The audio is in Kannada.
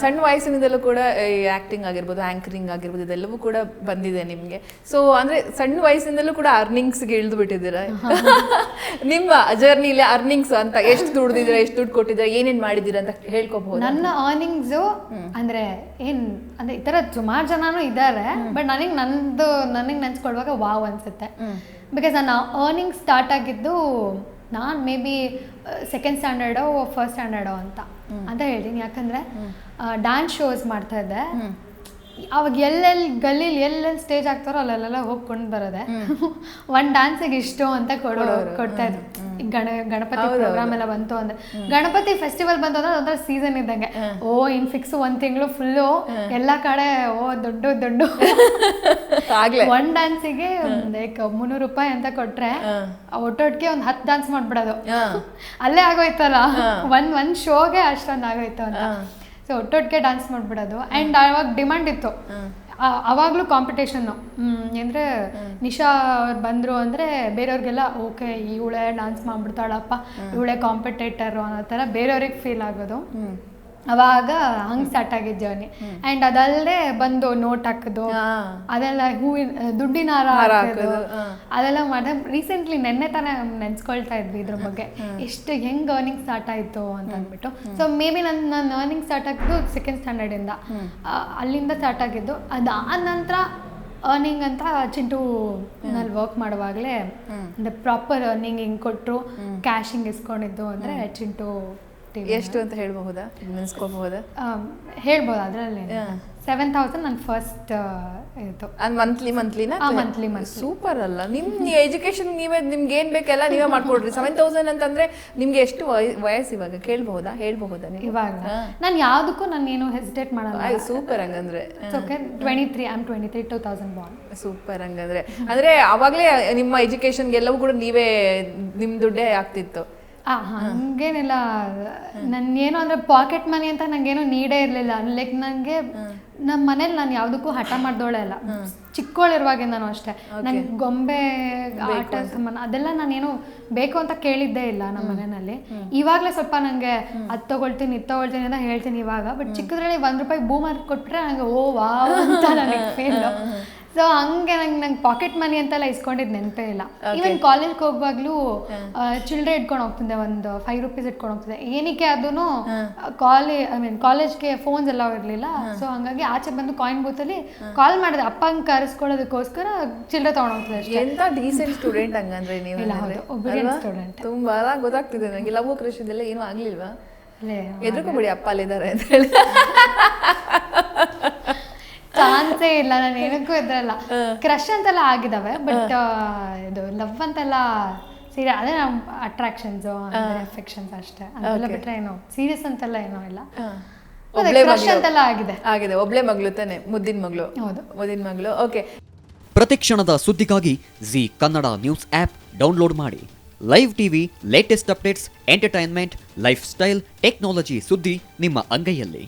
ಸಣ್ಣ ವಯಸ್ಸಿನಿಂದಲೂ ಕೂಡ ಈ ಆಕ್ಟಿಂಗ್ ಆಗಿರ್ಬೋದು ಆಂಕರಿಂಗ್ ಆಗಿರ್ಬೋದು ಇದೆಲ್ಲವೂ ಕೂಡ ಬಂದಿದೆ ನಿಮಗೆ. ಸೊ ಅಂದ್ರೆ ಸಣ್ಣ ವಯಸ್ಸಿನಿಂದಲೂ ಕೂಡ ಅರ್ನಿಂಗ್ಸ್ಗೆ ಇಳಿದು ಬಿಟ್ಟಿದ್ದೀರಾ? ನಿಮ್ಮ ಜರ್ನಿಲಿ ಅರ್ನಿಂಗ್ಸ್ ಅಂತ ಎಷ್ಟು ದುಡ್ದಿದ್ದೀರಾ ಎಷ್ಟು ದುಡ್ಡು ಕೊಟ್ಟಿದ್ದೀರಾ ಏನೇನು ಮಾಡಿದ್ದೀರಾ ಅಂತ ಹೇಳ್ಕೊಬಹುದು ನನ್ನ ಅರ್ನಿಂಗ್ಸು ಅಂದ್ರೆ ಏನ್ ಅಂದ್ರೆ ಈ ಥರ ಸುಮಾರು ಜನನೂ ಇದ್ದಾರೆ ಬಟ್ ನನಗೆ ನಂದು ನನಗೆ ನೆನ್ಸ್ಕೊಳ್ವಾಗ ವಾವ್ ಅನ್ಸುತ್ತೆ. ಬಿಕಾಸ್ ನನ್ನ ಅರ್ನಿಂಗ್ ಸ್ಟಾರ್ಟ್ ಆಗಿದ್ದು ನಾನು ಮೇ ಬಿ ಸೆಕೆಂಡ್ ಸ್ಟ್ಯಾಂಡರ್ಡೋ ಫಸ್ಟ್ ಸ್ಟ್ಯಾಂಡರ್ಡೋ ಅಂತ. ಅಂತ ಹೇಳ್ತೀನಿ. ಯಾಕಂದರೆ ಡ್ಯಾನ್ಸ್ ಶೋಸ್ ಮಾಡ್ತಾ ಇದ್ದೆ. ಅವಾಗ ಎಲ್ಲೆಲ್ಲಿ ಗಲ್ಲಿಲಿ ಎಲ್ಲೆಲ್ಲಿ ಸ್ಟೇಜ್ ಆಗ್ತಾರೋ ಅಲ್ಲೆಲ್ಲ ಹೋಗ್ಕೊಂಡು ಬರೋದೆ. ಒಂದು ಡ್ಯಾನ್ಸಿಗೆ ಇಷ್ಟು ಅಂತ ಕೊಡೋ ಕೊಡ್ತಾ ಇದ್ರು. ಗಣ ಗಣಪತಿ ಪ್ರೋಗ್ರಾಮ್ ಎಲ್ಲ ಬಂತು ಅಂದ್ರೆ. ಗಣಪತಿ ಫೆಸ್ಟಿವಲ್ ಬಂತು ಅಂದ್ರೆ ಅದೊಂಥರ ಸೀಸನ್ ಇದ್ದಂಗೆ. ಓ ಇನ್ ಫಿಕ್ಸ್ ಒಂದ್ ತಿಂಗಳು ಫುಲ್ಲು ಎಲ್ಲಾ ಕಡೆ ಓ ದೊಡ್ಡ ದೊಡ್ಡ. ಒನ್ ಒಂದ್ ಡ್ಯಾನ್ಸಿಗೆ ಲೈಕ್ ಮುನ್ನೂರು ರೂಪಾಯಿ ಅಂತ ಕೊಟ್ರೆ ಒಟ್ಟೊಟ್ಟಿಗೆ ಒಂದ್ ಹತ್ತು ಡಾನ್ಸ್ ಮಾಡ್ಬಿಡೋದು. ಅಲ್ಲೇ ಆಗೋಯ್ತಲ್ಲ? ಒಂದ್ ಒಂದ್ ಶೋಗೆ ಅಷ್ಟೊಂದು ಆಗೋಯ್ತು ಅಂತ. ಸೊ ಒಟ್ಟೊಟ್ಟಿಗೆ ಡಾನ್ಸ್ ಮಾಡ್ಬಿಡೋದು. ಅಂಡ್ ಅವಾಗ ಡಿಮಾಂಡ್ ಇತ್ತು. ಅವಾಗ್ಲೂ ಕಾಂಪಿಟೇಷನ್ನು ಅಂದರೆ ನಿಶಾ ಅವ್ರು ಬಂದರು ಅಂದರೆ ಬೇರೆಯವ್ರಿಗೆಲ್ಲ ಓಕೆ ಇವಳೆ ಡಾನ್ಸ್ ಮಾಡಿಬಿಡ್ತಾಳಪ್ಪ ಇವಳೆ ಕಾಂಪಿಟೇಟರು ಅನ್ನೋ ಥರ ಬೇರೆಯವ್ರಿಗೆ ಫೀಲ್ ಆಗೋದು. ಅವಾಗ ಹಂಗ್ ಸ್ಟಾರ್ಟ್ ಆಗಿದ್ದು ಜರ್ನಿ ಆ್ಯಂಡ್ ಅದಲ್ಲದೆ ಬಂದು ನೋಟ್ ಹಾಕೋದು ಅದೆಲ್ಲ ಹೂವಿನ ದುಡ್ಡಿನ ಹಾರ ಹಾಕೋದು ಅದೆಲ್ಲ ಮಾಡಿದೆ. ರೀಸೆಂಟ್ಲಿ ನೆನ್ನೆ ತಾನೇ ನೆನ್ಸ್ಕೊಳ್ತಾ ಇದ್ವಿ ಇದ್ರ ಬಗ್ಗೆ. ಎಷ್ಟು ಹೆಂಗ್ ಅರ್ನಿಂಗ್ ಸ್ಟಾರ್ಟ್ ಆಯ್ತು ಅಂತ ಅಂದ್ಬಿಟ್ಟು. ಸೊ ಮೇ ಬಿ ನನ್ನ ನನ್ನ ಅರ್ನಿಂಗ್ ಸ್ಟಾರ್ಟ್ ಆಗಿದ್ದು ಸೆಕೆಂಡ್ ಸ್ಟ್ಯಾಂಡರ್ಡಿಂದ ಅಲ್ಲಿಂದ ಸ್ಟಾರ್ಟ್ ಆಗಿದ್ದು ಅದಾದ ನಂತರ ಅರ್ನಿಂಗ್ ಅಂತ ಚಿಂಟು ನಲ್ಲಿ ವರ್ಕ್ ಮಾಡುವಾಗಲೇ ಅಂದ್ರೆ ಪ್ರಾಪರ್ ಅರ್ನಿಂಗ್ ಹಿಂಗೆ ಕೊಟ್ಟರು ಕ್ಯಾಶಿಂಗ್ ಹಿಂಗೆ ಇಸ್ಕೊಂಡಿದ್ದು ಅಂದ್ರೆ ಚಿಂಟು. ಎಷ್ಟು ಅಂತ ಹೇಳ್ಬಹುದಾ? ನೆನೆಸ್ಕೋಬಹುದಾ ಹೇಳ್ಬೋದು ಅದರಲ್ಲಿ ಸೆವೆನ್ ತೌಸಂಡ್ ನನ್ನ ಫಸ್ಟ್ ಇದು. ಅದ್ ಮಂತ್ಲಿ ಮಂತ್ಲಿನ ಮಂತ್ಲಿ ಮಂತ್. ಸೂಪರ್ ಅಲ್ಲ. ನಿಮ್ ಎಜುಕೇಶನ್ ನೀವೇ ನಿಮ್ಗೆ ಏನ್ ಬೇಕೆಲ್ಲ ನೀವೇ ಮಾಡ್ಕೊಡ್ರಿ. ಸೆವೆನ್ ತೌಸಂಡ್ ಅಂತಂದ್ರೆ ನಿಮ್ಗೆ ಎಷ್ಟು ವಯ- ವಯಸ್ಸು ಇವಾಗ? ಕೇಳ್ಬಹುದಾ? ಹೇಳ್ಬಹುದಾ ನೀವು? ಇವಾಗ. ನಾನು ಯಾವ್ದಕ್ಕೂ ನಾನು ಏನು ಹೆಸಿಟೇಟ್ ಮಾಡಲ್ಲ. ಸೂಪರ್ ಹಂಗಂದ್ರೆ. Okay twenty three um twenty three two thousand born super ಹಂಗಂದ್ರೆ. ಅಂದ್ರೆ ಅವಾಗಲೇ ನಿಮ್ಮ ಎಜುಕೇಶನ್ಗೆಲ್ಲವೂ ಕೂಡ ನೀವೇ ನಿಮ್ ದುಡ್ಡೇ ಆಗ್ತಿತ್ತು. ಆ ಹಂಗೇನಿಲ್ಲ. ನನ್ ಏನು ಅಂದ್ರೆ ಪಾಕೆಟ್ ಮನಿ ಅಂತ ನಂಗೇನು ನೀಡೇ ಇರಲಿಲ್ಲ. ಲೈಕ್ ನನಗೆ ನಮ್ಮ ಮನೇಲಿ ನಾನು ಯಾವುದಕ್ಕೂ ಹಠ ಮಾಡ್ದೋಳೆ ಅಲ್ಲ. ಚಿಕ್ಕವಳಿರುವಾಗಿಂದನೂ ಅಷ್ಟೇ. ನಂಗೆ ಗೊಂಬೆ ಆಟ ಸಾಮಾನು ಅದೆಲ್ಲ ನಾನೇನು ಬೇಕು ಅಂತ ಕೇಳಿದ್ದೇ ಇಲ್ಲ ನಮ್ಮ ಮನೆಯಲ್ಲಿ. ಇವಾಗಲೇ ಸ್ವಲ್ಪ ನನಗೆ ಅದು ತಗೊಳ್ತೀನಿ ಇದು ತಗೊಳ್ತೀನಿ ಅಂತ ಹೇಳ್ತೀನಿ ಇವಾಗ. ಬಟ್ ಚಿಕ್ಕದ್ರಲ್ಲಿ ಒಂದು ರೂಪಾಯಿ ಬೂಮರ್ ಕೊಟ್ಬಿಟ್ರೆ ನಂಗೆ ಓ ವಾ ಅಂತ ನನಗೆ ಫೀಲ್ ಸೊ ಹಂಗೆ ನಂಗೆ ನಂಗೆ ಪಾಕೆಟ್ ಮನಿ ಅಂತೆಲ್ಲ ಇಸ್ಕೊಂಡಿದ್ದು ನೆನಪೇ ಇಲ್ಲ. ಈವನ್ ಕಾಲೇಜ್ಗೆ ಹೋಗುವಾಗ್ಲೂ ಚಿಲ್ಡ್ರೆ ಇಟ್ಕೊಂಡು ಹೋಗ್ತಿದ್ದೆ ಒಂದು ಫೈವ್ ರುಪೀಸ್ ಇಟ್ಕೊಂಡು ಹೋಗ್ತಿದ್ದೆ. ಏನಕ್ಕೆ ಅದೂ ಕಾಲೇ ಐ ಮೀನ್ ಕಾಲೇಜ್ಗೆ ಫೋನ್ಸ್ ಎಲ್ಲ ಇರಲಿಲ್ಲ. ಸೊ ಹಂಗಾಗಿ ಆಚೆ ಬಂದು ಕಾಯಿನ್ ಬೂತಲ್ಲಿ ಕಾಲ್ ಮಾಡಿದೆ. ಅಪ್ಪಂಗೆ ಕರೆಸ್ಕೊಳ್ಳೋದಕ್ಕೋಸ್ಕರ ಚಿಲ್ಡ್ರೆ ತೊಗೊಂಡು ಹೋಗ್ತಿದ್ದೆ ಎಂತ ಡೀಸೆಂಟ್ ಸ್ಟೂಡೆಂಟ್ ಹಂಗಂದ್ರೆ ನೀವು ಇಲ್ಲ. ಹೌದು, ಅಲ್ವಾ? ತುಂಬಾ ಗೊತ್ತಾಗ್ತಿದೆ ನನಗೆ ಲವ್ ಕೃಷಿದೆಲ್ಲ ಏನೂ ಆಗಲಿಲ್ವಾ? ಎದ್ರುಕೊಬಿಡಿ ಅಪ್ಪ ಅಲ್ಲಿದ್ದಾರೆ ಅಂತ ಹೇಳಿ ಚಾನ್ಸೇ ಇಲ್ಲ ನಾನು ಏನಕ್ಕೂ ಇದ್ರಲ್ಲ ಕ್ರಶ್ ಅಂತೆಲ್ಲ ಆಗಿದಾವೆ ಬಟ್ ಇದು ಲವ್ ಅಂತೆಲ್ಲ ಸೀರಿಯಸ್ ಅದೇ ನಮ್ಮ ಅಟ್ರಾಕ್ಷನ್ಸ್ ಅಫೆಕ್ಷನ್ಸ್ ಅಷ್ಟೇ. ಅದೆಲ್ಲ ಬಿಟ್ರೆ ಏನೋ ಸೀರಿಯಸ್ ಅಂತೆಲ್ಲ ಏನೋ ಇಲ್ಲ. ಒಬ್ಳೆ ಕ್ರಶ್ ಮಗಳು. ಅಂತೆಲ್ಲ ಆಗಿದೆ. ಆಗಿದೆ ಒಬ್ಳೆ ಮಗಳು ತಾನೆ ಮುದ್ದಿನ ಮಗಳು. ಹೌದು. ಮುದ್ದಿನ ಮಗಳು ಓಕೆ ಪ್ರತಿಕ್ಷಣದ ಸುದ್ದಿಗಾಗಿ Zee Kannada news app download ಮಾಡಿ. Live TV latest updates entertainment lifestyle technology ಸುದ್ದಿ ನಿಮ್ಮ ಅಂಗೈಯಲ್ಲಿ.